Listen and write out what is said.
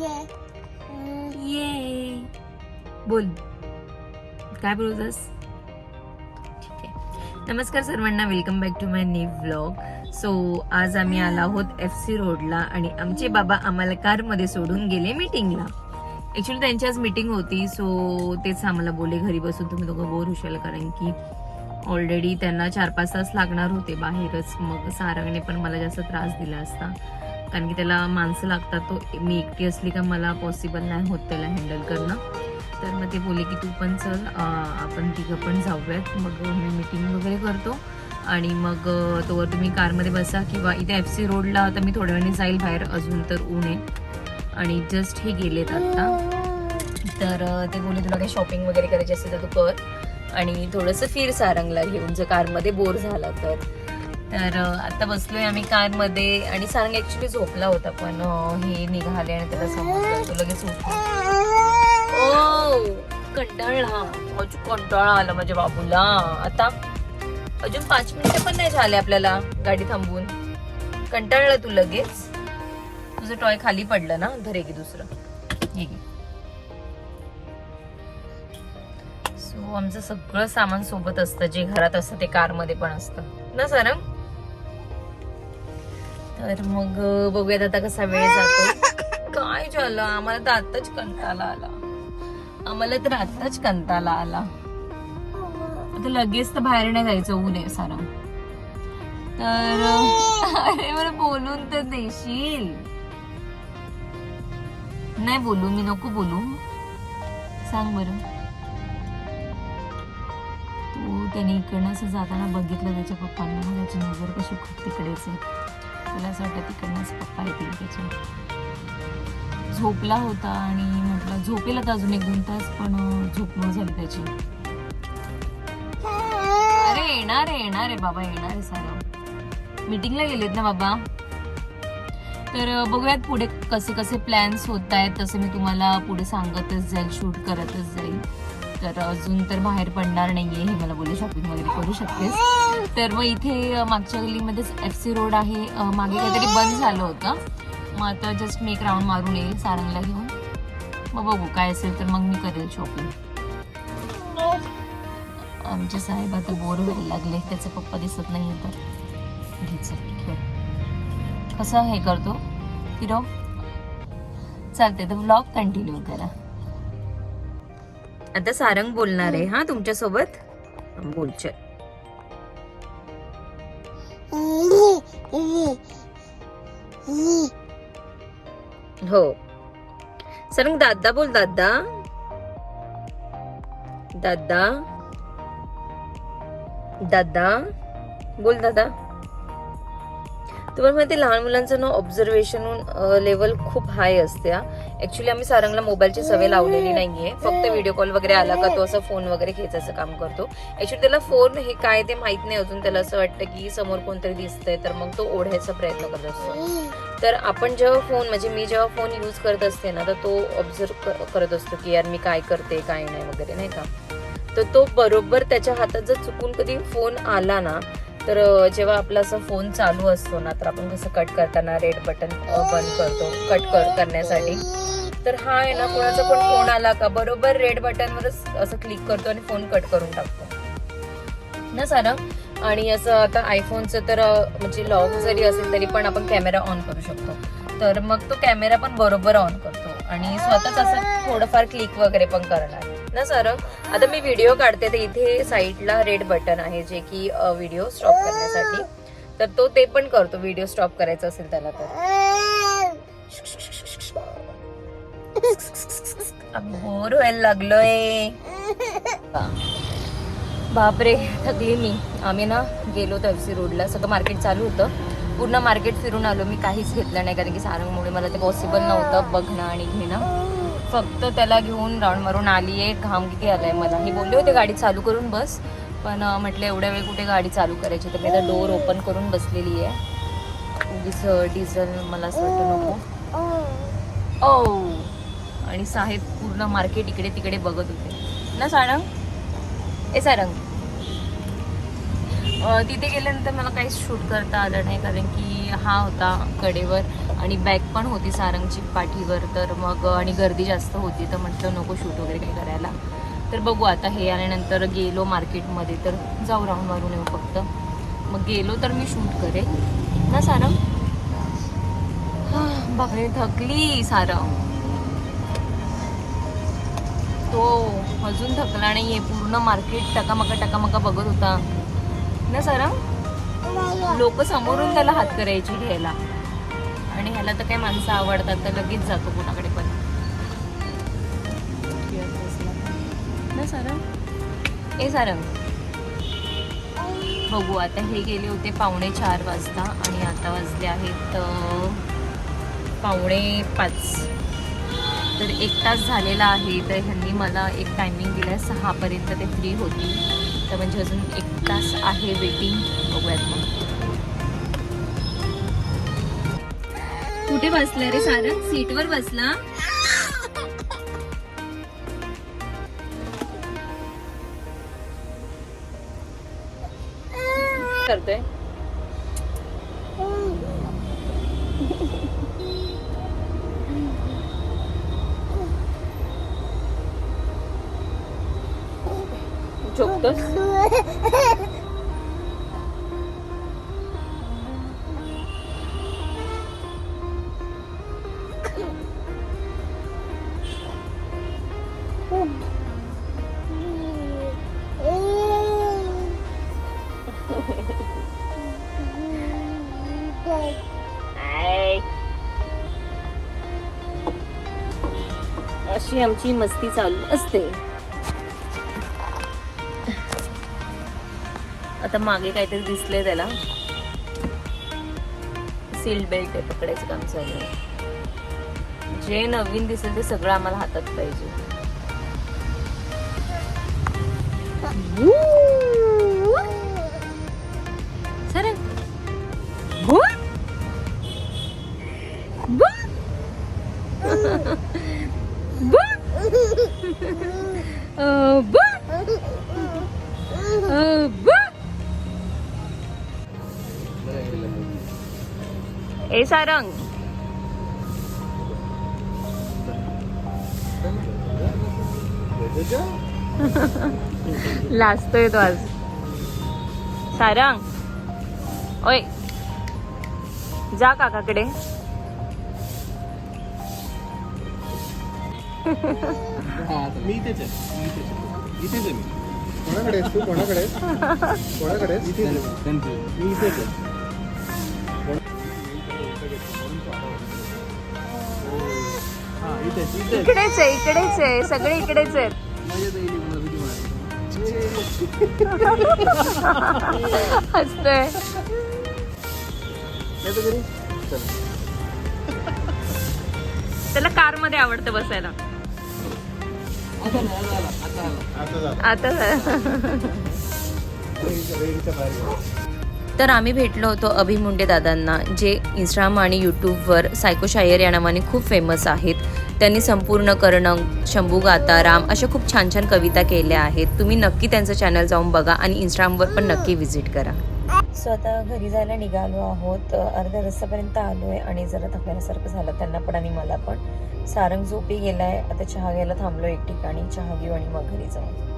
ये बोल. काय बोलतस? ठीक आहे. नमस्कार सर्वांना welcome back to my new vlog so आज आम्ही आलो आहोत एफ सी रोडला आणि आमचे बाबा आम्हाला कारमध्ये सोडून गेले मीटिंगला ॲक्च्युली त्यांची आज मीटिंग होती सो तेच आम्हाला बोलले घरी बसून तुम्ही दोघं बोर होशाल कारण की ऑलरेडी त्यांना चार पाच तास लागणार होते बाहेरच. मग सारंगने पण मला जास्त त्रास दिला असता. कारण की त्याला माणसं लागतात तो मी एकटी असली का मला पॉसिबल नाही होत त्याला हँडल करणं. तर मग ते बोलले की तू पण चल आपण तिघं पण जाऊयात. मग मी मीटिंग वगैरे करतो. आणि मग तोवर तुम्ही कारमध्ये बसा किंवा इथे एफ सी रोडला आता मी थोड्या वेळाने जाईल बाहेर अजून तर ऊन आहे. आणि जस्ट हे गेलेत आत्ता तर ते बोले तुला काही शॉपिंग वगैरे करायची असेल तर तू कर. आणि थोडंसं फिर सारंगला घेऊन जर कारमध्ये बोर झाला तर. तर आता बसलोय आम्ही कारमध्ये आणि सारंग ऍक्च्युली झोपला होता पण हे निघाले आणि त्याला समजलं तो लगेच उठला. ओ कंटाळला अजून कंटाळा आला माझ्या बाबूला. आता अजून पाच मिनिटं पण नाही झाले आपल्याला गाडी थांबवून. कंटाळला तू लगेच. तुझं टॉय खाली पडलं ना धरे की दुसरं. हे सो आमचं सगळं सामान सोबत असतं जे घरात असतं ते कारमध्ये पण असतं. ना सरम तर मग बघूयात आता कसा वेळ जातो. काय झालं? आम्हाला तर आताच कंटाळा आला. आम्हाला तर आताच कंटाळा आला. आता लगेच तर बाहेर नाही जायचं ऊन आहे सारा. तर अरे मला बोलून तर देशील. नाही बोलू मी नको बोलू. सांग बरं. तू त्याने इकडनं असं जाताना बघितलं त्याच्या पप्पांना त्याची नजर कशी खूप तिकडेच आहे. त्याला असं वाटतं तिकडनंच पप्पा येतील त्याच्या झोपला होता आणि म्हटलं झोपेल आता अजून एक दोन तास पण झोप न झाली त्याची. अरे येणार आहे येणार आहे बाबा येणार आहे सारं. मीटिंगला गेलेत ना बाबा? तर बघूयात पुढे कसे कसे प्लॅन्स होत आहेत तसं मी तुम्हाला पुढे सांगतच जाईल शूट करतच जाईल. तर अजून तर बाहेर पडणार नाहीये हे मला बोलू शॉपिंग वगैरे करू शकतेस. तर मग इथे मागच्या गल्लीमध्येच एफ सी रोड आहे. मागे काहीतरी बंद झालं होतं. मग आता जस्ट मी एक राऊंड मारून येईल सारंगला घेऊन. मग बघू काय असेल तर मग मी करेल शॉपिंग आमचे साहेब आता बोर व्हायला लागले. त्याचे पप्पा दिसत नाही तर. घे कसं हे करतो? फिरव चालते तर ब्लॉग कंटिन्यू करा. आता सारंग बोलणार आहे. हा. तुमच्यासोबत बोल चल. हो. सारंग दादा बोल दादा. दादा. दादा. बोल दादा. तुम्हाला माहिती लहान मुलांचं ना ऑब्झर्वेशन लेवल खूप हाय असते ऍक्च्युली आम्ही सारंगला मोबाईलची सवय लावलेली नाहीये. फक्त व्हिडिओ कॉल वगैरे आला का तो असं फोन वगैरे खेचायचं काम करतो. ऍक्च्युली त्याला फोन हे काय ते माहीत नाही अजून. त्याला असं वाटतं की समोर कोणतरी दिसतंय तर मग तो ओढायचा प्रयत्न करत असतो. तर आपण जेव्हा फोन म्हणजे मी जेव्हा फोन यूज करत असते ना तर तो ऑब्झर्व करत असतो की यार मी काय करते काय नाही वगैरे नाही का? तर तो बरोबर त्याच्या हातात जर चुकून कधी फोन आला ना तर जेव्हा आपला असं फोन चालू असतो ना तर आपण कसं कट करताना रेड बटन बंद करतो कट कर करण्यासाठी. तर हा आहे ना कोणाचा पण फोन आला का बरोबर रेड बटनवरच असं क्लिक करतो आणि फोन कट करून टाकतो. ना सारं? आणि असं आता आयफोनचं तर म्हणजे लॉक जरी असेल तरी पण आपण कॅमेरा ऑन करू शकतो. तर मग तो कॅमेरा पण बरोबर ऑन करतो. आणि स्वतःच असं थोडंफार क्लिक वगैरे पण करणार. ना सारंग आता मी व्हिडिओ काढते तर इथे साईडला रेड बटन आहे जे की व्हिडिओ स्टॉप करण्यासाठी. तर तो ते पण करतो व्हिडिओ स्टॉप करायचा असेल त्याला तर. बोर व्हायला लागलोय. बापरे थकली मी. आम्ही ना गेलो तर सी रोडला सगळं मार्केट चालू होतं. पूर्ण मार्केट फिरून आलो. मी काहीच घेतलं नाही कारण की सारंगमुळे मला ते पॉसिबल नव्हतं बघणं आणि घेणं. फक्त त्याला घेऊन राऊंड मारून आली आहे घाम किती आलाय मला. ही बोलले होते गाडी चालू करून बस. पण म्हटलं एवढ्या वेळ कुठे गाडी चालू करायची? तर मी आता डोअर ओपन करून बसलेली आहे. उगीच डिझेल मला असं वाटतं नको. ओ आणि साहेब पूर्ण मार्केट इकडे तिकडे बघत होते. ना सारंग? ए सारंग. तिथे गेल्यानंतर मला काहीच शूट करता आलं नाही कारण की हा होता कडेवर आणि बॅग पण होती सारंगची पाठीवर. तर मग आणि गर्दी जास्त होती तर म्हटलं नको शूट वगैरे काही करायला. तर बघू आता हे आल्यानंतर गेलो मार्केटमध्ये तर जाऊ राऊंड मारून येऊ फक्त. मग गेलो तर मी शूट करेन ना सारंग? बापरे थकली सारंग. तो अजून थकला नाही आहे पूर्ण मार्केट टकामका टकामका बघत होता. ना सारंग लोक समोरून त्याला हात करायची घ्यायला. आणि ह्याला तर काही माणसं आवडतात तर लगेच जातो कुणाकडे पण. ना सारंग ए सारंग बघू आता हे गेले होते पावणे चार वाजता आणि आता वाजले आहेत पावणे पाच. तर एक तास झालेला आहे तर ह्यांनी मला एक टायमिंग दिला आहे सहापर्यंत ते फ्री होती तर म्हणजे अजून एक तास आहे वेटिंग बघूयात मग. कुठे बसलं रे सारंग सीटवर बसला? करतोय. झोपतोस? अशी आमची मस्ती चालू असते. आता मागे काहीतरी दिसलंय त्याला. सील बेल्ट आहे पकडायचं काम चालू आहे. जे नवीन दिसेल ते सगळं आम्हाला हातात पाहिजे. सर. ए सारंग लाजतोय तो आज सारंग ओय जा काकाकडे मी इथेच आहे मी इथेच आहे इथेच आहे मी कोणाकडे तू कोणाकडे? कोणाकडे मी इथेच आहे हा इथेच इथेच इकडेच आहे इकडेच आहे सगळे इकडेच आहेत. मजा येईल मला किती हसतोय. येतो घरी चल त्याला कारमध्ये आवडतं बसायला. आता नाही आता आला आता आला आता झालं. आता रेडीच्या- रेडीच्या बाहेर गेला. तर आम्ही भेटलो होतो अभि मुंडे दादांना जे इंस्टाग्राम आणि यूट्यूबवर सायको शायर या नावाने खूप फेमस आहेत. त्यांनी संपूर्ण कर्ण शंभू गाता राम अशा खूप छान छान कविता केल्या आहेत. तुम्ही नक्की त्यांचं चॅनल जाऊन बघा आणि इंस्टाग्रामवर पण नक्की व्हिजिट करा. सो आता घरी जायला निघालो आहोत. अर्ध्या रस्त्यापर्यंत आलो आहे आणि जरा थकल्यासारखं झालं त्यांना पण आणि मला पण. सारंग झोपी गेलाय. आता चहा घ्यायला थांबलो एक ठिकाणी. चहा घेऊ आणि मग घरी जाऊ.